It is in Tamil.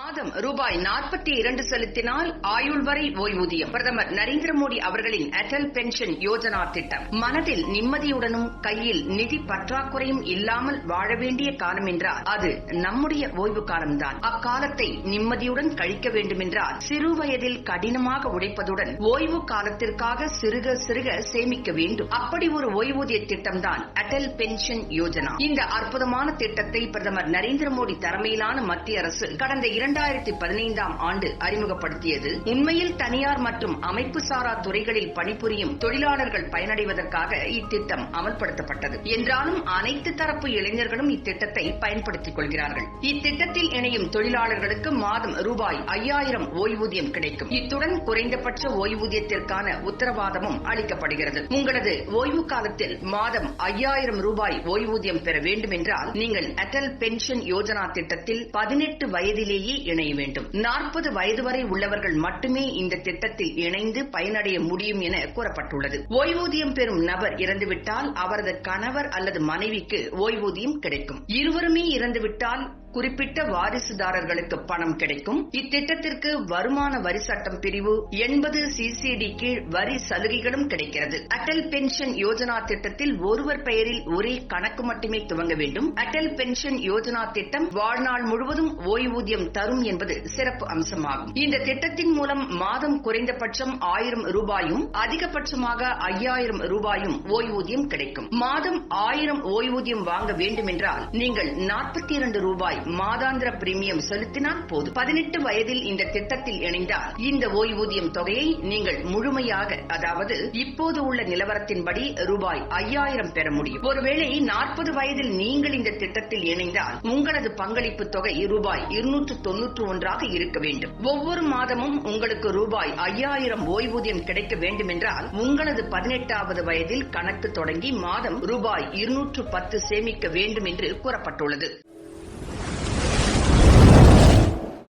மாதம் ரூபாய் நாற்பத்தி இரண்டு செலுத்தினால் ஆயுள் வரை ஓய்வூதியம். பிரதமர் நரேந்திர மோடி அவர்களின் அடல் பென்ஷன் யோஜனா திட்டம். மனதில் நிம்மதியுடனும் கையில் நிதி பற்றாக்குறையும் இல்லாமல் வாழ வேண்டிய காலம் என்றால் அது நம்முடைய ஓய்வு காலம்தான். அக்காலத்தை நிம்மதியுடன் கழிக்க வேண்டுமென்றால் சிறு வயதில் கடினமாக உழைப்பதுடன் ஓய்வு காலத்திற்காக சிறுக சிறுக சேமிக்க வேண்டும். அப்படி ஒரு ஓய்வூதிய திட்டம்தான் அடல் பென்ஷன் யோஜனா. இந்த அற்புதமான திட்டத்தை பிரதமர் நரேந்திர மோடி தலைமையிலான மத்திய அரசு கடந்த இரண்டு இரண்டாயிரத்தி பதினைந்தாம் ஆண்டு அறிமுகப்படுத்தியது. உண்மையில் தனியார் மற்றும் அமைப்பு சாரா துறைகளில் பணிபுரியும் தொழிலாளர்கள் பயனடைவதற்காக இத்திட்டம் அமல்படுத்தப்பட்டது. என்றாலும் அனைத்து தரப்பு இளைஞர்களும் இத்திட்டத்தை பயன்படுத்திக் கொள்கிறார்கள். இத்திட்டத்தில் இணையும் தொழிலாளர்களுக்கு மாதம் ரூபாய் ஐயாயிரம் ஓய்வூதியம் கிடைக்கும். இத்துடன் குறைந்தபட்ச ஓய்வூதியத்திற்கான உத்தரவாதமும் அளிக்கப்படுகிறது. உங்களது ஓய்வு காலத்தில் மாதம் ஐயாயிரம் ரூபாய் ஓய்வூதியம் பெற வேண்டும் என்றால் நீங்கள் அடல் பென்ஷன் யோஜனா திட்டத்தில் பதினெட்டு வயதிலேயே இணைய வேண்டும். நாற்பது வயது வரை உள்ளவர்கள் மட்டுமே இந்த திட்டத்தில் இணைந்து பயனடைய முடியும் என கூறப்பட்டுள்ளது. ஓய்வூதியம் பெறும் நபர் இறந்துவிட்டால் அவரது கணவர் அல்லது மனைவிக்கு ஓய்வூதியம் கிடைக்கும். இருவருமே இறந்துவிட்டால் குறிப்பிட்ட வாரிசுதாரர்களுக்கு பணம் கிடைக்கும். இத்திட்டத்திற்கு வருமான வரி சட்டம் பிரிவு எண்பது சிசிடி கீழ் வரி சலுகைகளும் கிடைக்கிறது. அடல் பென்ஷன் யோஜனா திட்டத்தில் ஒருவர் பெயரில் ஒரே கணக்கு மட்டுமே துவங்க வேண்டும். அடல் பென்ஷன் யோஜனா திட்டம் வாழ்நாள் முழுவதும் ஓய்வூதியம் தரும் என்பது சிறப்பு அம்சமாகும். இந்த திட்டத்தின் மூலம் மாதம் குறைந்தபட்சம் ஆயிரம் ரூபாயும் அதிகபட்சமாக ஐயாயிரம் ரூபாயும் ஓய்வூதியம் கிடைக்கும். மாதம் ஆயிரம் ஓய்வூதியம் வாங்க வேண்டும் என்றால் நீங்கள் நாற்பத்தி இரண்டு ரூபாய் மாதாந்திர பிரீமியம் செலுத்தினால் போதும். பதினெட்டு வயதில் இந்த திட்டத்தில் இணைந்தால் இந்த ஓய்வூதியம் தொகையை நீங்கள் முழுமையாக அதாவது இப்போது உள்ள நிலவரத்தின்படி ரூபாய் ஐயாயிரம் பெற முடியும். ஒருவேளை நாற்பது வயதில் நீங்கள் இந்த திட்டத்தில் இணைந்தால் உங்களது பங்களிப்பு தொகை ரூபாய் இருநூற்று தொன்னூற்று ஒன்றாக இருக்க வேண்டும். ஒவ்வொரு மாதமும் உங்களுக்கு ரூபாய் ஐயாயிரம் ஓய்வூதியம் கிடைக்க வேண்டும் என்றால் உங்களது பதினெட்டாவது வயதில் கணக்கு தொடங்கி மாதம் ரூபாய் இருநூற்று பத்து சேமிக்க வேண்டும் என்று கூறப்பட்டுள்ளது.